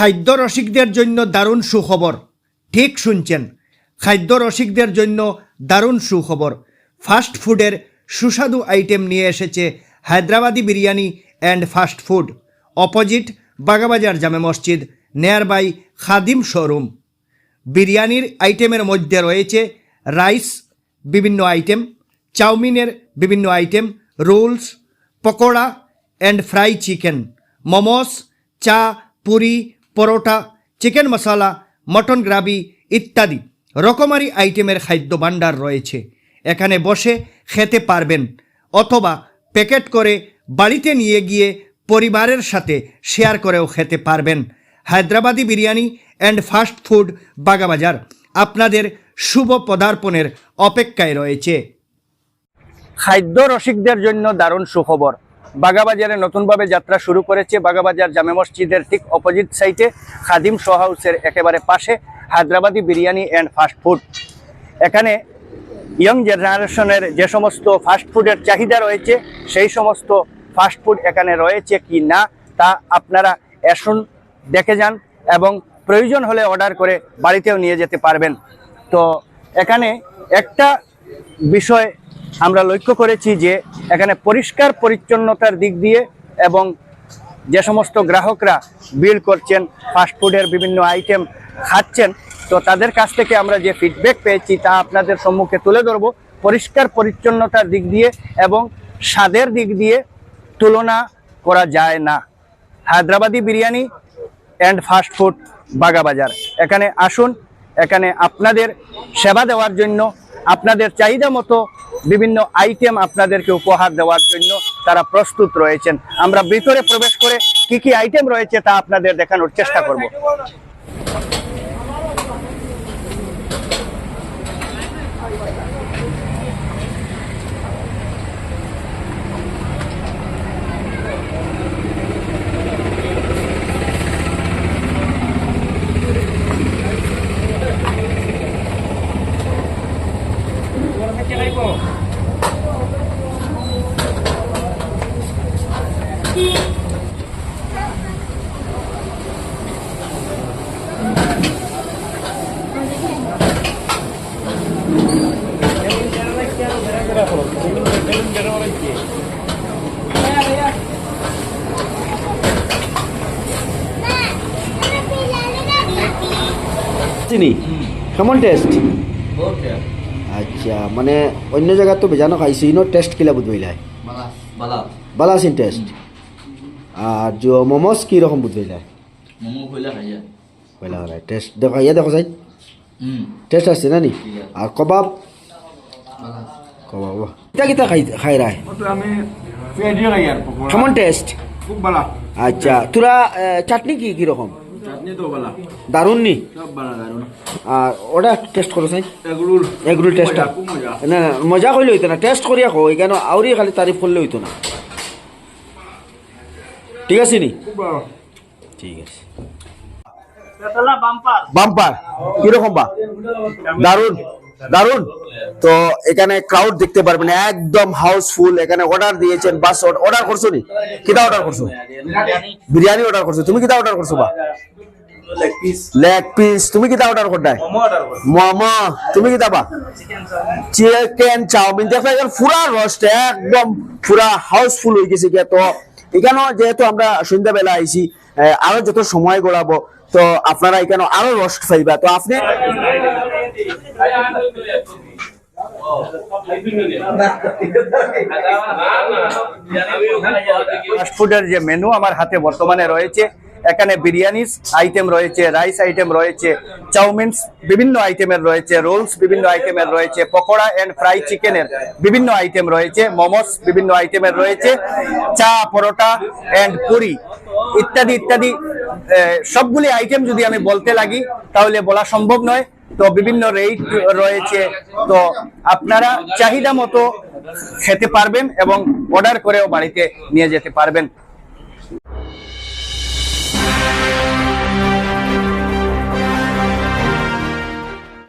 খাদ্য রসিকদের জন্য দারুণ সুখবর। ঠিক শুনছেন, খাদ্য রসিকদের জন্য দারুণ সুখবর। ফাস্ট ফুডের সুস্বাদু আইটেম নিয়ে এসেছে Hyderabadi biryani and fast food opposite Bagabazar জামে মসজিদ নেয়ার বাই খাদিম শোরুম বিরিয়ানির আইটেমের মধ্যে রয়েছে রাইস বিভিন্ন আইটেম চাউমিনের বিভিন্ন item rolls pakora and fry chicken momos চা, puri paratha, chicken masala, mutton gravy ইত্যাদি। রকমারি আইটেমের খাদ্য ভাণ্ডার রয়েছে। এখানে বসে খেতে পারবেন অথবা প্যাকেট করে বাড়িতে নিয়ে গিয়ে পরিবারের সাথে শেয়ার করেও খেতে পারবেন। Hyderabadi biryani and fast food Bagabazar আপনাদের শুভ পদার্পণের অপেক্ষায় রয়েছে। খাদ্য রসিকদের জন্য দারুণ সুখবর। বাগাবাজারে নতুনভাবে যাত্রা শুরু করেছে বাগাবাজার জামে মসজিদের ঠিক অপোজিট সাইটে খাদিম শো হাউসের একেবারে পাশে Hyderabadi biryani and fast food. এখানে ইয়ং জেনারেশনের যে সমস্ত ফাস্ট ফুডের চাহিদা রয়েছে, সেই সমস্ত ফাস্ট ফুড এখানে রয়েছে কি না তা আপনারা এসুন দেখে যান এবং প্রয়োজন হলে অর্ডার করে বাড়িতেও নিয়ে যেতে পারবেন। তো এখানে একটা বিষয় আমরা লক্ষ্য করেছি যে এখানে পরিষ্কার পরিচ্ছন্নতার দিক দিয়ে এবং যে সমস্ত গ্রাহকরা বিল করছেন ফাস্টফুডের বিভিন্ন আইটেম খাচ্ছেন, তো তাদের কাছ থেকে আমরা যে ফিডব্যাক পেয়েছি তা আপনাদের সম্মুখে তুলে ধরবো। পরিষ্কার পরিচ্ছন্নতার দিক দিয়ে এবং স্বাদের দিক দিয়ে তুলনা করা যায় না। Hyderabadi biryani and fast food Bagabazar এখানে আসুন, এখানে আপনাদের সেবা দেওয়ার জন্য আপনাদের চাহিদা মতো বিভিন্ন আইটেম আপনাদেরকে উপহার দেওয়ার জন্য তারা প্রস্তুত রয়েছেন। আমরা ভিতরে প্রবেশ করে কি কি আইটেম রয়েছে তা আপনাদের দেখানোর চেষ্টা করব। চিনি কেমন টেস্ট আচ্ছা মানে অন্য জায়গায় তো বেজানো খাইছি ইনো টেস্ট কিলা বুঝবাইলাই. বালাসিন টেস্ট আর যে মোমোস কি রকম বুঝবাইলাই. পয়লা হলাই টেস্ট দেখো ইয়া দেখো সাই. টেস্ট আসছে না নি? আর কবাব? কবাব কিতা কিতা খাই খাই রায় কেমন টেস্ট খুব ভালো আচ্ছা তোরা চাটনি কি কি রকম চাটনি তো নি? সব ভালো দারুণ আর ওটা টেস্ট করো সাই টেস্ট না না মজা হইতো না টেস্ট করিয়া কো কেন আউরি খালি তারিফ করলে হইতো না। ঠিক আছে নি? ঠিক আছে। বাম্পার। কীরকম বা? দারুণ দারুণ তো এখানে ক্রাউড দেখতে পারবেন একদম হাউসফুল এখানে অর্ডার দিয়েছেন বাস অর্ডার করছ নি? কিটা অর্ডার করছ? বিরিয়ানি। অর্ডার করছ। তুমি কিটা অর্ডার করছ বা? লেগ পিস তুমি কিটা অর্ডার করডাই মোমো তুমি কিটা বা চিকেন চাউমিন দেখো এখানে পুরা রস্ট একদম পুরা হাউসফুল হয়ে গেছে গিয়া তো এখানেও যেহেতু আমরা সন্ধ্যাবেলা আইছি আরও যত সময় গড়াবো তো আপনারা এখানে আরও রস্ট পাইবা তো আপনি ফাস্টফুডের যে মেনু আমার হাতে বর্তমানে রয়েছে এখানে বিরিয়ানিস আইটেম রয়েছে রাইস আইটেম রয়েছে, চাউমিনস বিভিন্ন আইটেমের রয়েছে রোলস বিভিন্ন আইটেমের রয়েছে, পকোড়া এন্ড ফ্রাই চিকেনের বিভিন্ন আইটেম রয়েছে মোমোস বিভিন্ন আইটেমের রয়েছে, চা, পরোটা এন্ড পুরি ইত্যাদি ইত্যাদি সবগুলি আইটেম যদি আমি বলতে লাগি, তাহলে বলা সম্ভব নয়। তো বিভিন্ন রেট রয়েছে, তো আপনারা চাহিদা মতো খেতে পারবেন এবং অর্ডার করেও বাড়িতে নিয়ে যেতে পারবেন।